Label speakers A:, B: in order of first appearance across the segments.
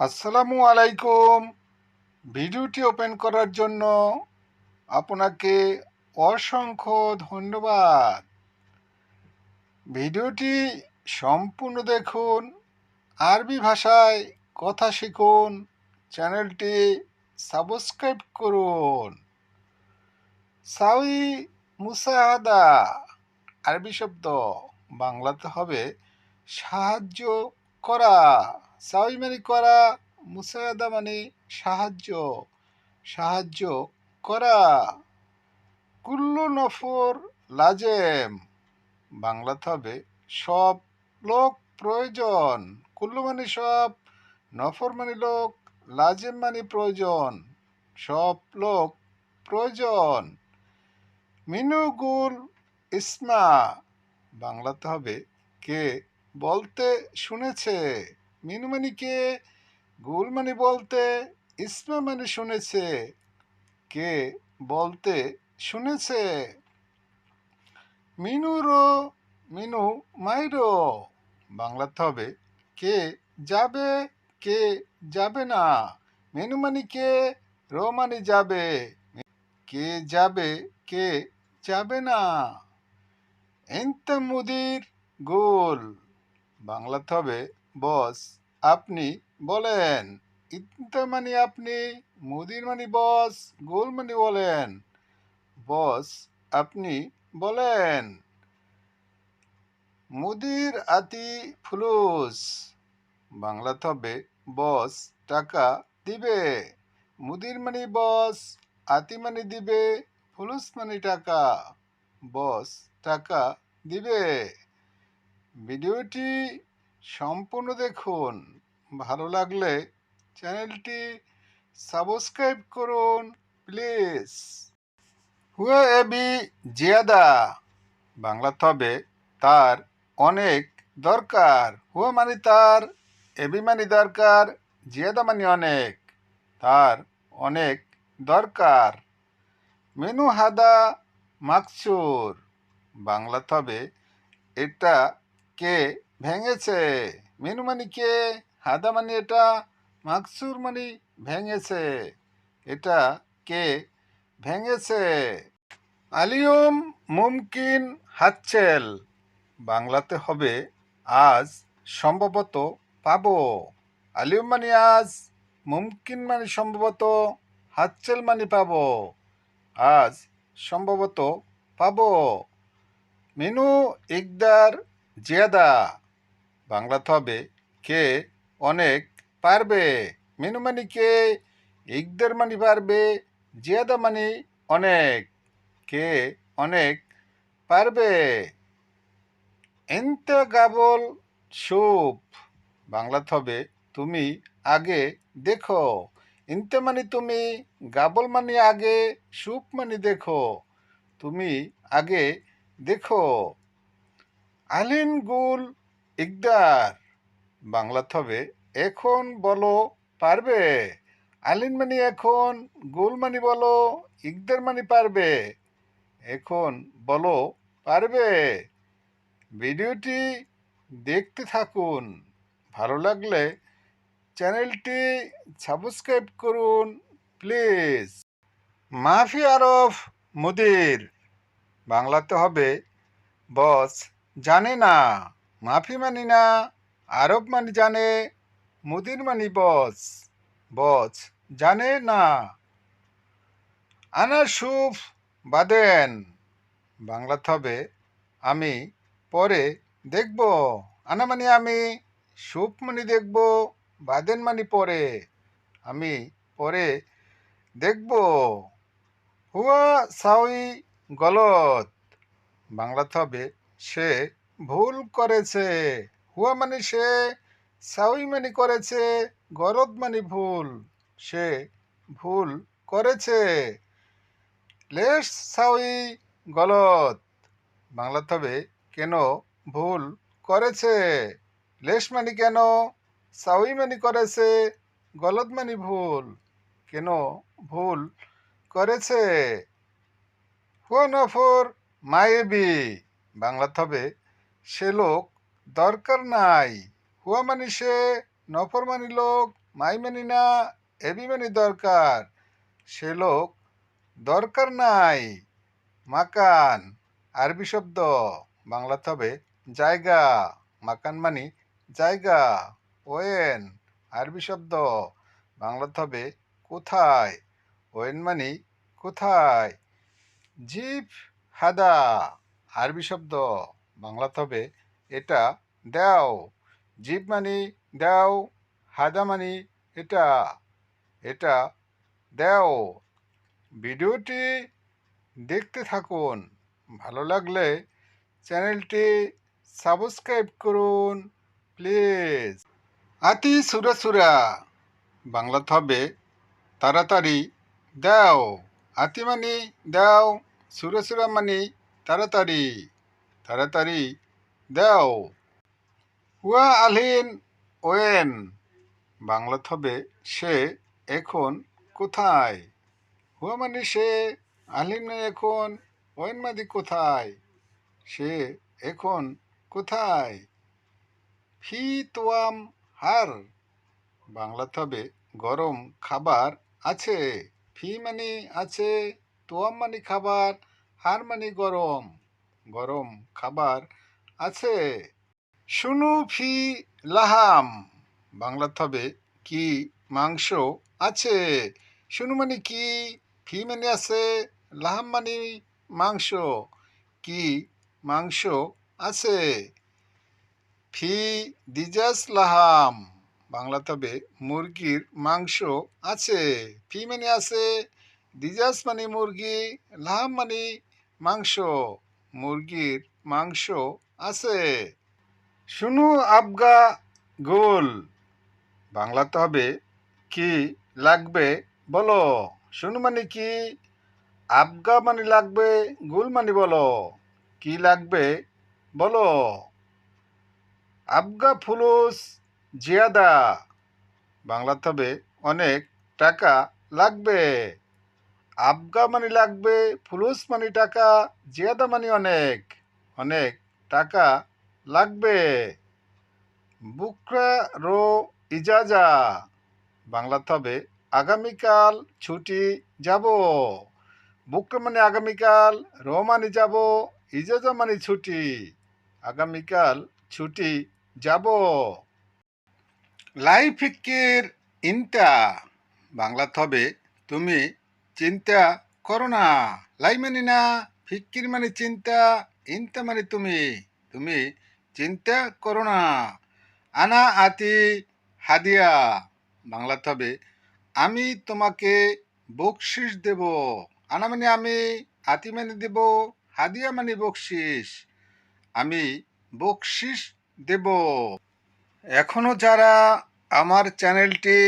A: আসসালামু আলাইকুম। ভিডিওটি ওপেন করার জন্য আপনাকে অসংখ্য ধন্যবাদ। ভিডিওটি সম্পূর্ণ দেখুন, আরবি ভাষায় কথা শিখুন, চ্যানেলটি সাবস্ক্রাইব করুন। সাউই মুসাহাদা, আরবি শব্দ বাংলাতে হবে সাহায্য করা। সাউই মানে করা মুসাহাদা মানে সাহায্য সাহায্য করা। কুল্লু নফর লাজেম। বাংলাতে হবে সব লোক প্রয়োজন। কুল্লু মানে সব, নফর মানে লোক, লাজেম মানে প্রয়োজন। সব লোক প্রয়োজন। মিনুগুল ইসমা। বাংলাতে হবে কে বলতে শুনেছে। মিনু মানে কে গুল মানে বলতে ইসমা শুনেছে, কে বলতে শুনেছে? মিনুরো, মিনু মাইরো। বাংলাতে হবে, কে যাবে কে যাবে না। মিনু মানে কে রো মানে যাবে, কে যাবে কে যাবে না। এন্ত মুদির গোল। বাংলাতে হবে বস, আপনি বলেন। ইন্ত মানে আপনি, মুদির মানে বস, গোল মানে বলেন। বস, আপনি বলেন। মুদির আতি ফুলুস। বাংলাতে হবে বস, টাকা দিবে। মুদির মানে বস, আতি মানে দিবে, ফুলুস মানে টাকা। বস, টাকা দিবে। ভিডিওটি সম্পূর্ণ দেখুন। ভালো লাগলে চ্যানেলটি সাবস্ক্রাইব করুন, প্লিজ। হুয়ে এবি জিয়াদা। বাংলাতে হবে তার অনেক দরকার। হুয়া মানে তার এবি মানে দরকার, জিয়াদা মানে অনেক। তার অনেক দরকার। মেনু হাদা মাকসুর। বাংলাতে হবে এটা কে ভেঙেছে। মেনু মানে কে হাদা মানে এটা মাকসুর মানে ভেঙেছে। এটা কে ভেঙেছে? আলিয়ম মুমকিন হাতছেল বাংলাতে হবে, আজ সম্ভবত পাবো। আলিয়ম মানে আজ মুমকিন মানে সম্ভবত হাতছেল মানে পাবো। আজ সম্ভবত পাবো। মেনু ইকদার জিয়াদা। বাংলাতে হবে কে অনেক পারবে? মেনু মানে কে? ইকদার মানে পারবে? জিয়াদা মানে অনেক। কে অনেক পারবে? এন্ত গাবল সুপ। বাংলাতে হবে তুমি আগে দেখো। ইনতে মানে তুমি, গাবল মানে আগে, সুপ মানে দেখো। তুমি আগে দেখো। আলিন গুল ইকদার। বাংলাতে হবে এখন বলো, পারবে? আলিন মানে এখন। গুল মানে বলো। ইকদার মানি, পারবে। এখন বলো, পারবে। ভিডিওটি দেখতে থাকুন। ভালো লাগলে চ্যানেলটি সাবস্ক্রাইব করুন, প্লিজ। মাফি আরফ মুদির। বাংলাতে হবে, বস জানে না। মাফি মানি না, আরব মানি জানে, মুদির মানি বস বস জানে না। আনা সুফ বাদেন, বাংলাতে হবে আমি, পরে দেখব। আনা মানে আমি সুপ মানে দেখব, বাদেন মানে পরে আমি, পরে দেখব। হুয়া সাউই গলত, বাংলাতে হবে সে ভুল করেছে। হুয়া মানে সে, সাউই মানে করেছে, গরদ মানে ভুল, সে ভুল করেছে। লেস সাউই গলত বাংলাতে হবে কেন ভুল করেছে? লেশ মানে কেন, সাউই মানে করেছে গলত মানে ভুল, কেন ভুল করেছে? হুয়া নফর মায়েবি বাংলাতে হবে সে লোক দরকার নাই। হুয়া মানি সে নফরমানি লোক, মাই মানি না, এবি মানি দরকার। সে লোক দরকার নাই। মাকান, আরবি শব্দ। বাংলাতে হবে জায়গা। মাকান মানি জায়গা। ওয়েন, আরবি শব্দ। বাংলাতে হবে কোথায়? ওয়েন মানি কোথায়? জিপ হাদা, আরবি শব্দ। বাংলাতে হবে এটা দাও জিপ মানি দাও হাদা মানি এটা এটা দাও। ভিডিওটি দেখতে থাকুন, ভালো লাগলে চ্যানেলটি সাবস্ক্রাইব করুন, প্লিজ। আতি সুরা সুরা বাংলাতে হবে তাড়াতাড়ি দাও। আতি মানি দাও, সুরা সুরা মানি তাড়াতাড়ি। তাড়াতাড়ি, দাও। হুয়া আলহিন, ওয়েন। বাংলাতে হবে সে এখন কোথায়? হুয়া মানে সে, আলহিন মানে এখন, ওয়েন মাদি কোথায়? সে এখন কোথায়? ফি তোয়াম হার। বাংলাতে হবে গরম খাবার আছে। ফি মানে আছে, তোয়াম মানে খাবার, হার মানে গরম। গরম খাবার আছে। শুনু ফি লাহাম। বাংলাতে হবে কি মাংস আছে? শুনু মানে কি? ফি মানে আছে, লাহাম মানে মাংস। কি মাংস আছে? ফি দিজাস লাহাম। বাংলাতে হবে মুরগির মাংস আছে। ফি মানে আছে, দিজাস মানে মুরগি, লাহাম মানে মাংস। মুরগির মাংস আছে। শুনু আবগা গোল। বাংলাতে হবে কি লাগবে বলো। শুনু মানে কি? আবগা মানে লাগবে, গুল মানে বলো। কি লাগবে বলো। আবগা ফুলুস জিয়াদা। বাংলাতে হবে অনেক টাকা লাগবে। আবগা মানে লাগবে, ফুলুস মানি টাকা, জিয়াদা মানে অনেক অনেক টাকা লাগবে। বুকরা রো ইজাজা। বাংলাতে হবে, আগামীকাল ছুটি যাব। বুকরা মানে আগামীকাল, রো মানে যাব, ইজাজা মানে ছুটি, আগামীকাল ছুটি যাব। লাই ফিকির ইনতা বাংলাতে হবে, তুমি চিন্তা করো না। লাই মানে না, ফিকির মানে চিন্তা, ইনতা মানে তুমি। তুমি চিন্তা করো না। আনা আতি হাদিয়া। বাংলাতে হবে, আমি তোমাকে বকশিস দেব। আনা মানে আমি, আতি মানে দেব, হাদিয়া মানে বকশিস আমি বকশিস দেব। এখনও যারা আমার চ্যানেলটি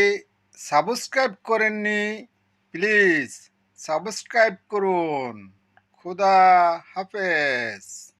A: সাবস্ক্রাইব করেননি প্লিজ সাবস্ক্রাইব করুন। খুদা হাফেজ।